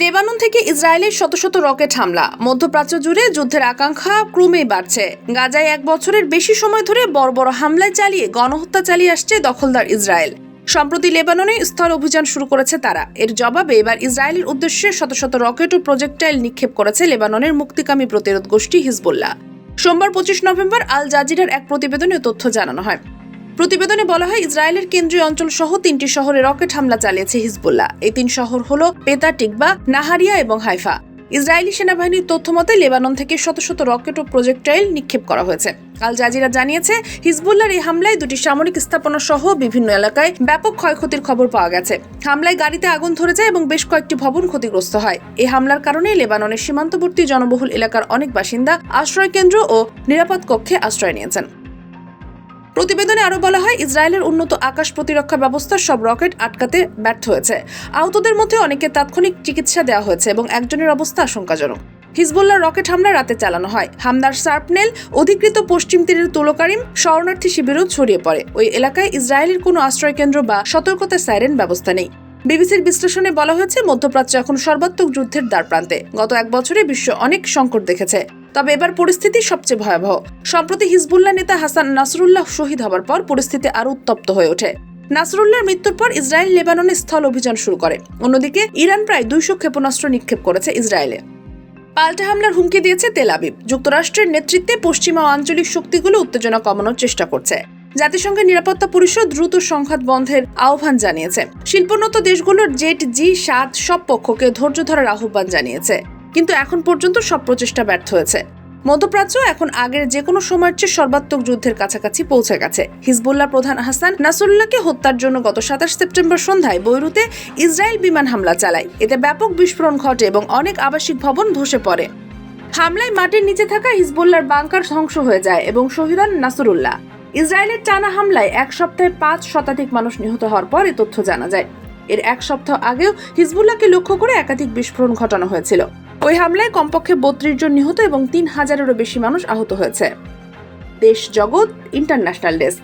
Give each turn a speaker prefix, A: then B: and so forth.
A: Lebanon থেকে ইসরায়েলের শত শত রকেট হামলা। মধ্যপ্রাচ্য জুড়ে যুদ্ধের আকাঙ্ক্ষা ক্রমেই বাড়ছে। গাজায় এক বছরের বেশি সময় ধরে বড় বড় হামলায় চালিয়ে গণহত্যা চালিয়ে আসছে দখলদার ইসরায়েল। সম্প্রতি লেবাননে স্থল অভিযান শুরু করেছে তারা। এর জবাবে এবার ইসরায়েলের উদ্দেশ্যে শত শত রকেট ও প্রজেক্টাইল নিক্ষেপ করেছে লেবাননের মুক্তিকামী প্রতিরোধ গোষ্ঠী হিজবুল্লাহ। সোমবার পঁচিশ নভেম্বর আল জাজিরার এক প্রতিবেদনে তথ্য জানানো হয়। প্রতিবেদনে বলা হয়, ইসরায়েলের কেন্দ্রীয় অঞ্চল সহ তিনটি শহরে রকেট হামলা চালিয়েছে হিজবুল্লাহ। এই তিন শহর হল পেতা টিকবা, নাহারিয়া এবং হাইফা। ইসরায়েলি সেনাবাহিনীর তথ্য মতে, লেবানন থেকে শত শত রকেট ও প্রজেক্টাইল নিক্ষেপ করা হয়েছে। আল জাজিরা জানিয়েছে, হিজবুল্লাহর এই হামলায় দুটি সামরিক স্থাপনা সহ বিভিন্ন এলাকায় ব্যাপক ক্ষয়ক্ষতির খবর পাওয়া গেছে। হামলায় গাড়িতে আগুন ধরে যায় এবং বেশ কয়েকটি ভবন ক্ষতিগ্রস্ত হয়। এই হামলার কারণে লেবাননের সীমান্তবর্তী জনবহুল এলাকার অনেক বাসিন্দা আশ্রয় কেন্দ্র ও নিরাপদ কক্ষে আশ্রয় নিয়েছেন। প্রতিবেদনে আরও বলা হয়, ইসরায়েলের উন্নত আকাশ প্রতিরক্ষা ব্যবস্থার সব রকেট আটকাতে ব্যর্থ হয়েছে। আহতদের মধ্যে অনেকে তাৎক্ষণিক চিকিৎসা দেওয়া হয়েছে এবং একজনের অবস্থা আশঙ্কাজনক। হিজবুল্লাহ রকেট হামলা রাতে চালানো হয়। হামলার সার্পনেল, অধিকৃত পশ্চিম তীরের তুলোকারিম, শরণার্থী শিবিরও ছড়িয়ে পড়ে। ওই এলাকায় ইসরায়েলের কোনো আশ্রয়কেন্দ্র বা সতর্কতা সাইরেন ব্যবস্থা নেই। বিবিসির বিশ্লেষণে বলা হয়েছে, মধ্যপ্রাচ্য এখন সর্বাত্মক যুদ্ধের দ্বারপ্রান্তে। গত এক বছরে বিশ্ব অনেক সংকট দেখেছে। তবে এবার পরিস্থিতি সবচেয়ে ভয়াবহ। সম্প্রতি হিজবুল্লাহ নেতা হাসান নাসরুল্লাহ শহীদ হবার পর পরিস্থিতি আরও উত্তপ্ত হয়ে ওঠে। নাসরুল্লাহর মৃত্যুর পর ইসরায়েল লেবাননে স্থল অভিযান শুরু করে। অন্যদিকে ইরান প্রায় দুইশো ক্ষেপণাস্ত্র নিক্ষেপ করেছে ইসরায়েলে। পাল্টা হামলার হুমকি দিয়েছে তেল আবিব। যুক্তরাষ্ট্রের নেতৃত্বে পশ্চিমা আঞ্চলিক শক্তিগুলো উত্তেজনা কমানোর চেষ্টা করছে। জাতিসংঘের নিরাপত্তা পরিষদ দ্রুত সংঘাত বন্ধের আহ্বান জানিয়েছে। শিল্পোন্নত দেশগুলোর জেট জি সাত সব পক্ষকে ধৈর্য ধরার আহ্বান জানিয়েছে। কিন্তু এখন পর্যন্ত সব প্রচেষ্টা ব্যর্থ হয়েছে। মধ্যপ্রাচ্য এখন আগের যে কোনো সময়ের চেয়ে সর্বাত্মক যুদ্ধের কাছাকাছি পৌঁছে গেছে। হিজবুল্লাহ প্রধান হাসান নাসুল্লাহকে হত্যার জন্য গত সাতাশ সেপ্টেম্বর সন্ধ্যায় বৈরুতে ইসরায়েল বিমান হামলা চালায়। এতে ব্যাপক বিস্ফোরণ ঘটে এবং অনেক আবাসিক ভবন ধসে পড়ে। হামলায় মাটির নিচে থাকা হিজবুল্লাহর বাংকার ধ্বংস হয়ে যায় এবং শহীদ হন নাসরুল্লাহ। ইসরায়েলের টানা হামলায় এক সপ্তাহে পাঁচ শতাধিক মানুষ নিহত হওয়ার পর এ তথ্য জানা যায়। এর এক সপ্তাহ আগেও হিজবুল্লাহকে লক্ষ্য করে একাধিক বিস্ফোরণ ঘটানো হয়েছিল। ওই হামলায় কমপক্ষে বত্রিশ জন নিহত এবং তিন হাজারেরও বেশি মানুষ আহত হয়েছে। দেশ জগৎ, ইন্টারন্যাশনাল ডেস্ক।